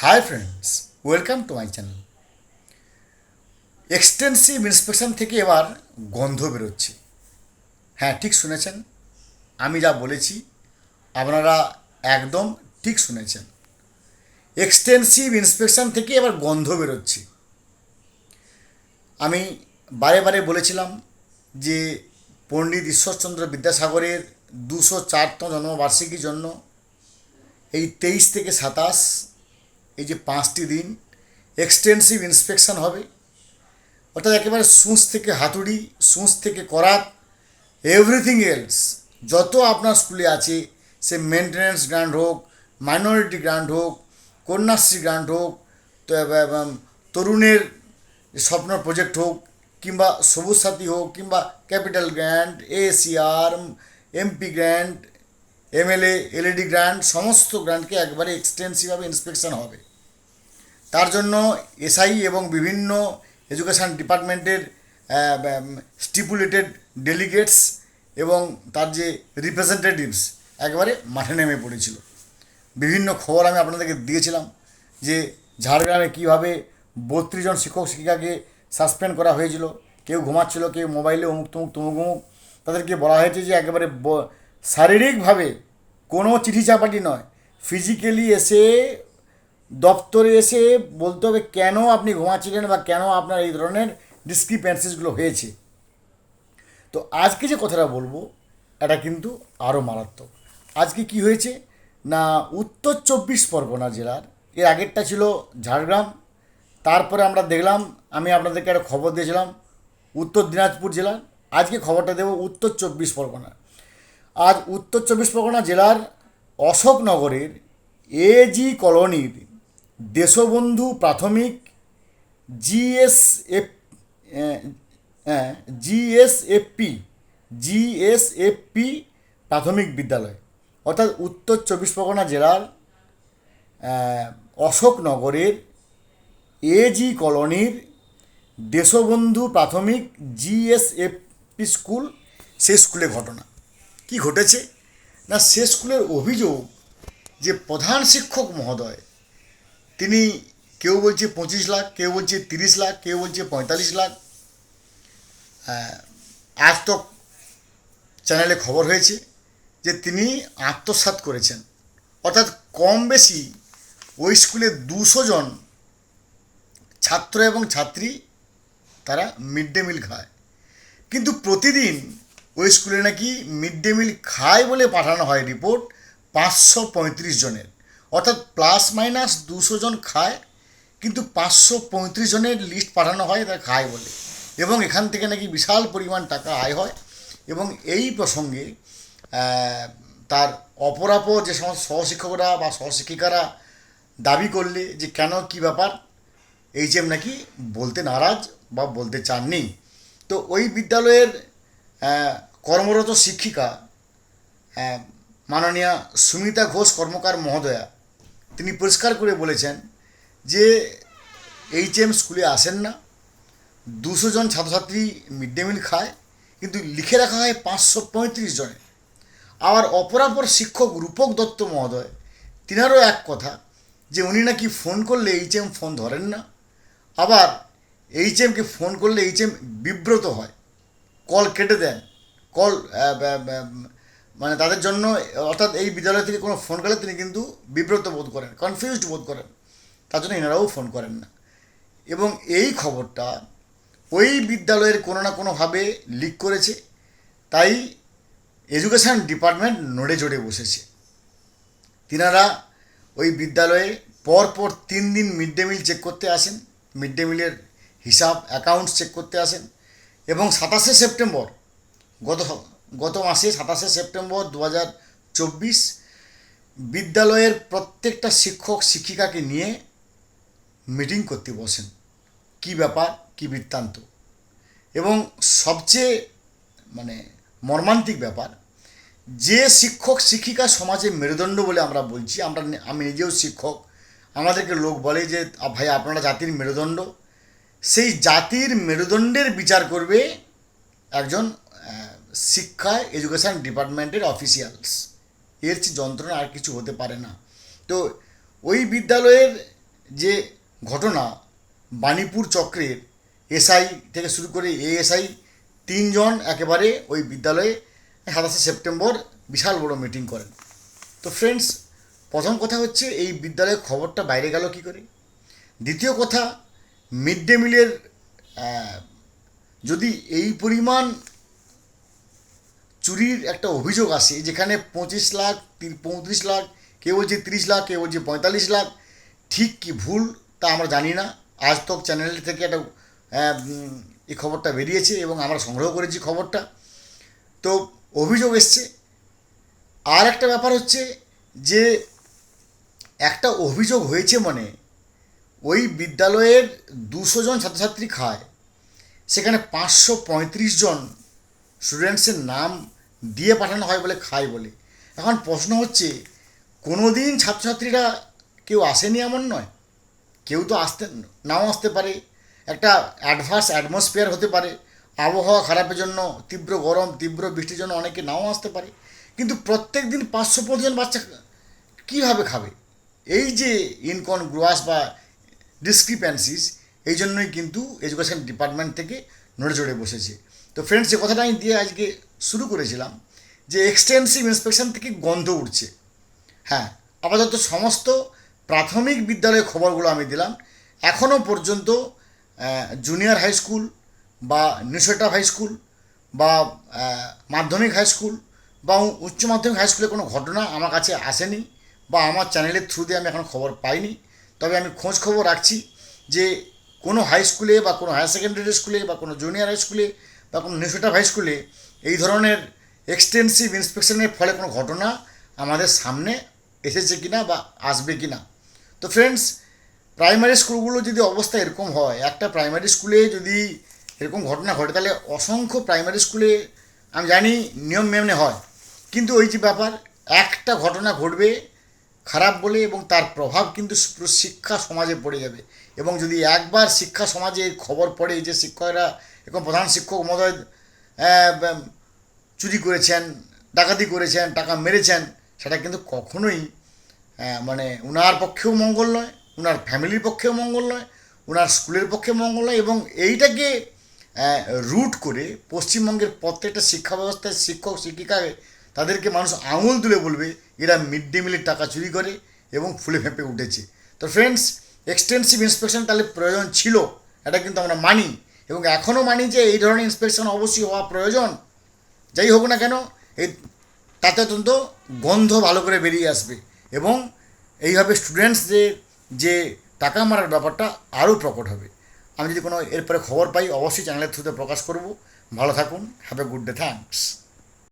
Hi friends welcome to my channel extensive inspection থেকে এবার গন্ধ বেরোচ্ছে। হ্যাঁ ঠিক শুনেছেন? আমি যা বলেছি, আপনারা একদম ঠিক শুনেছেন। এক্সটেন্সিভ ইন্সপেকশন থেকে এবার গন্ধ বেরোচ্ছে। আমি বারে বারে বলেছিলাম যে, পণ্ডিত ঈশ্বরচন্দ্র বিদ্যাসাগরের দুশো চারতম জন্মবার্ষিকীর জন্য এই তেইশ থেকে সাতাশ এই যে পাঁচটি দিন এক্সটেন্সিভ ইন্সপেকশন হবে। অর্থাৎ একেবারে সুঁচ থেকে হাতুড়ি, সুঁচ থেকে করাত এভরিথিং এলস যত আপনার স্কুলে আছে, সে মেনটেন্যান্স গ্রান্ট হোক মাইনরিটি গ্রান্ট হোক, কন্যাশ্রী গ্রান্ট হোক, তো তরুণের স্বপ্ন প্রজেক্ট হোক, কিংবা সবুজ সাথী হোক, কিংবা capital grant ACR MP grant MLA LED grant সমস্ত গ্র্যান্টকে একবারে এক্সটেন্সিভভাবে ইন্সপেকশন হবে। তার জন্য এসআই এবং বিভিন্ন এডুকেশান ডিপার্টমেন্টের স্টিপুলেটেড ডেলিগেটস এবং তার যে রিপ্রেজেন্টেটিভস একবারে মাঠে নেমে পড়েছিল। বিভিন্ন খবর আমি আপনাদেরকে দিয়েছিলাম যে ঝাড়গ্রামে কীভাবে বত্রিশ জন শিক্ষক শিক্ষিকাকে সাসপেন্ড করা হয়েছিল, কেউ ঘুমাচ্ছিল, কেউ মোবাইলে অমুক তমুক তমুক অমুক। তাদেরকে বলা হয়েছে যে একেবারে শারীরিকভাবে কোনো চিঠি চাপাটি নয়, ফিজিক্যালি এসে দপ্তরে এসে বলতে হবে কেন আপনি ঘুমাচ্ছিলেন বা কেন আপনার এই ধরনের ডিসক্রিপেন্সিসগুলো হয়েছে। তো আজকে যে কথাটা বলব, এটা কিন্তু আরও মারাত্মক। আজকে কি হয়েছে? না, উত্তর চব্বিশ পরগনা জেলার, এর আগেরটা ছিল ঝাড়গ্রাম, তারপরে আমরা দেখলাম, আমি আপনাদেরকে একটা খবর দিয়েছিলাম, উত্তর দিনাজপুর জেলার, আজকে খবরটা দেবো উত্তর চব্বিশ পরগনা। আজ উত্তর চব্বিশ পরগনা জেলার অশোকনগরের এজি কলোনির দেশবন্ধু প্রাথমিক জিএসএফ জিএসএফপি জিএসএফপি প্রাথমিক বিদ্যালয়। অর্থাৎ উত্তর চব্বিশ পরগনা জেলার অশোকনগরের এজি কলোনির দেশবন্ধু প্রাথমিক জিএসএফপি স্কুল সে স্কুলে ঘটনা। কি ঘটেছে? না, সে স্কুলের অভিযোগ যে প্রধান শিক্ষক মহোদয় তিনি কেউ বলছে পঁচিশ লাখ কেউ বলছে তিরিশ লাখ কেউ বলছে পঁয়তাল্লিশ লাখ। আহ, আজ তো চ্যানেলে খবর হয়েছে যে তিনি আত্মসাৎ করেছেন। অর্থাৎ কম বেশি ওই স্কুলে দুশো জন ছাত্র এবং ছাত্রী তারা মিড ডে মিল খায়। কিন্তু প্রতিদিন ওই স্কুলে নাকি মিড ডে মিল খায় বলে পাঠানো হয় রিপোর্ট পাঁচশো পঁয়ত্রিশ জনের। অর্থাৎ প্লাস মাইনাস দুশো জন খায়, কিন্তু পাঁচশো পঁয়ত্রিশ জনের লিস্ট পাঠানো হয় তারা খায় বলে। এবং এখান থেকে নাকি বিশাল পরিমাণ টাকা আয় হয়। এবং এই প্রসঙ্গে তার অপরাপর যে সমস্ত সহশিক্ষকরা বা সহশিক্ষিকারা দাবি করলে যে কেন কি ব্যাপার, এইচএম নাকি বলতে নারাজ বা বলতে চাননি। তো ওই বিদ্যালয়ের কর্মরত শিক্ষিকা মাননীয়া সুমিতা ঘোষ কর্মকার মহোদয়া তিনি পরিষ্কার করে বলেছেন যে এইচএম স্কুলে আসেন না। দুশো জন ছাত্রছাত্রী মিড ডে মিল খায়, কিন্তু লিখে রাখা হয় পাঁচশো পঁয়ত্রিশ জনে আবার অপরাপর শিক্ষক রূপক দত্ত মহোদয়, তিনারও এক কথা যে উনি নাকি ফোন করলে এইচএম ফোন ধরেন না। আবার এইচএমকে ফোন করলে এইচএম বিব্রত হয়, কল কেটে দেন, কল মানে তাদের জন্য, অর্থাৎ এই বিদ্যালয় থেকে কোনো ফোন করলে তিনি কিন্তু বিব্রত বোধ করেন কনফিউজড বোধ করেন। তার জন্য এনারাও ফোন করেন না। এবং এই খবরটা ওই বিদ্যালয়ের কোনো না কোনোভাবে লিক করেছে, তাই এডুকেশান ডিপার্টমেন্ট নড়ে চড়ে বসেছে। তিনারা ওই বিদ্যালয়ে পরপর তিন দিন মিড ডে মিল চেক করতে আসেন মিড ডে মিলের হিসাব অ্যাকাউন্টস চেক করতে আসেন এবং সাতাশে সেপ্টেম্বর গত গত মাসে সাতাশে সেপ্টেম্বর দু হাজার চব্বিশ বিদ্যালয়ের প্রত্যেকটা শিক্ষক শিক্ষিকাকে নিয়ে মিটিং করতে বসেন। কি ব্যাপার? কি বৃত্তান্ত? এবং সবচেয়ে মানে মর্মান্তিক ব্যাপার যে শিক্ষক শিক্ষিকা সমাজে মেরুদণ্ড বলে আমরা বলছি আমরা আমি নিজেও শিক্ষক আমাদেরকে লোক বলে যে "আ, ভাই আপনারা জাতির মেরুদণ্ড? সেই জাতির মেরুদণ্ডের বিচার করবে একজন আহ, শিক্ষা এডুকেশান ডিপার্টমেন্টের অফিসিয়ালস এর যন্ত্রণা আর কিছু হতে পারে না। তো ওই বিদ্যালয়ের যে ঘটনা বাণীপুর চক্রের এসআই থেকে শুরু করে এএসআই তিনজন একেবারে ওই বিদ্যালয়ে সাতাশে সেপ্টেম্বর বিশাল বড় মিটিং করেন। তো ফ্রেন্ডস প্রথম কথা হচ্ছে এই বিদ্যালয়ের খবরটা বাইরে গেল কী করে? দ্বিতীয় কথা মিড ডে মিলের যদি এই পরিমাণ চুরির একটা অভিযোগ আসে যেখানে পঁচিশ লাখ পঁয়ত্রিশ লাখ, কেউ বলছে তিরিশ লাখ, কেউ বলছে পঁয়তাল্লিশ লাখ। ঠিক কি ভুল তা আমরা জানি না। আজ তক চ্যানেল থেকে একটা এই খবরটা বেরিয়েছে এবং আমরা সংগ্রহ করেছি খবরটা। তো অভিযোগ এসছে। আর একটা ব্যাপার হচ্ছে যে একটা অভিযোগ হয়েছে মানে ওই বিদ্যালয়ের দুশো জন ছাত্রছাত্রী খায়। সেখানে পাঁচশো পঁয়ত্রিশ জন স্টুডেন্টসের নাম দিয়ে পাঠানো হয় বলে খায় বলে। এখন প্রশ্ন হচ্ছে কোনো দিন ছাত্রছাত্রীরা কেউ আসেনি এমন নয়? কেউ তো আসতে, নাও আসতে পারে। একটা অ্যাডভার্স অ্যাটমসফিয়ার হতে পারে। আবহাওয়া খারাপের জন্য, তীব্র গরম, তীব্র বৃষ্টির জন্য অনেকে নাও আসতে পারে। কিন্তু প্রত্যেক দিন পাঁচশো জন বাচ্চা কীভাবে খাবে? এই যে ইনকন গ্রোয়াস বা ডিসক্রিপ্যান্সিস এই জন্যই কিন্তু এডুকেশন ডিপার্টমেন্ট থেকে নড়ে চড়ে বসেছে। তো ফ্রেন্ডস যে কথাটা আমি দিয়ে আজকে শুরু করেছিলাম, যে এক্সটেন্সিভ ইন্সপেকশন থেকে গন্ধ উঠছে। হ্যাঁ আপাতত সমস্ত প্রাথমিক বিদ্যালয়ের খবরগুলো আমি দিলাম। এখনও পর্যন্ত জুনিয়র হাই স্কুল বা নিউসেটা হাই স্কুল বা মাধ্যমিক হাই স্কুল বা উচ্চ মাধ্যমিক হাই স্কুলে কোনো ঘটনা আমার কাছে আসেনি বা আমার চ্যানেলের থ্রু দিয়ে আমি এখন খবর পাইনি। তবে আমি খোঁজ খবর রাখছি যে কোনো হাই স্কুলে বা কোনো হায়ার সেকেন্ডারি স্কুলে বা কোনো জুনিয়র হাই স্কুলে বা কোনো নিউসেটা হাই স্কুলে এই ধরনের এক্সটেন্সিভ ইন্সপেকশনের ফলে কোনো ঘটনা আমাদের সামনে এসেছে কিনা বা আসবে কিনা। তো ফ্রেন্ডস প্রাইমারি স্কুলগুলো যদি অবস্থা এরকম হয়, একটা প্রাইমারি স্কুলে যদি এরকম ঘটনা ঘটে, তাহলে অসংখ্য প্রাইমারি স্কুলে আমি জানি নিয়ম মেমনে হয়। কিন্তু ওই যে ব্যাপার, একটা ঘটনা ঘটবে খারাপ বলে এবং তার প্রভাব কিন্তু শিক্ষা সমাজে পড়ে যাবে। এবং যদি একবার শিক্ষা সমাজে খবর পড়ে যে শিক্ষকরা এখন প্রধান শিক্ষক মহোদয় চুরি করেছেন, ডাকাতি করেছেন, টাকা মেরেছেন, সেটা কিন্তু কখনোই মানে উনার পক্ষেও মঙ্গল নয়, উনার ফ্যামিলির পক্ষেও মঙ্গল নয়, উনার স্কুলের পক্ষে মঙ্গল নয় এবং এইটাকে রুট করে পশ্চিমবঙ্গের প্রত্যেকটা শিক্ষা ব্যবস্থায় শিক্ষক, শিক্ষিকাকে তাদেরকে মানুষ আঙুল তুলে বলবে, এরা মিড ডে মিলের টাকা চুরি করে এবং ফুলে ফেঁপে উঠেছে। তো ফ্রেন্ডস এক্সটেন্সিভ ইন্সপেকশন তাহলে প্রয়োজন ছিল, এটা কিন্তু আমরা মানি। এবং এখনও মানি যে এই ধরনের ইন্সপেকশন অবশ্যই হওয়া প্রয়োজন। যাই হোক না কেন এই তাতে অত্যন্ত গন্ধ ভালো করে বেরিয়ে আসবে। এবং এইভাবে স্টুডেন্টসদের যে টাকা মারার ব্যাপারটা আরও প্রকট হবে। আমি যদি কোনো এরপরে খবর পাই, অবশ্যই চ্যানেলের থ্রুতে প্রকাশ করব। ভালো থাকুন have a good day thanks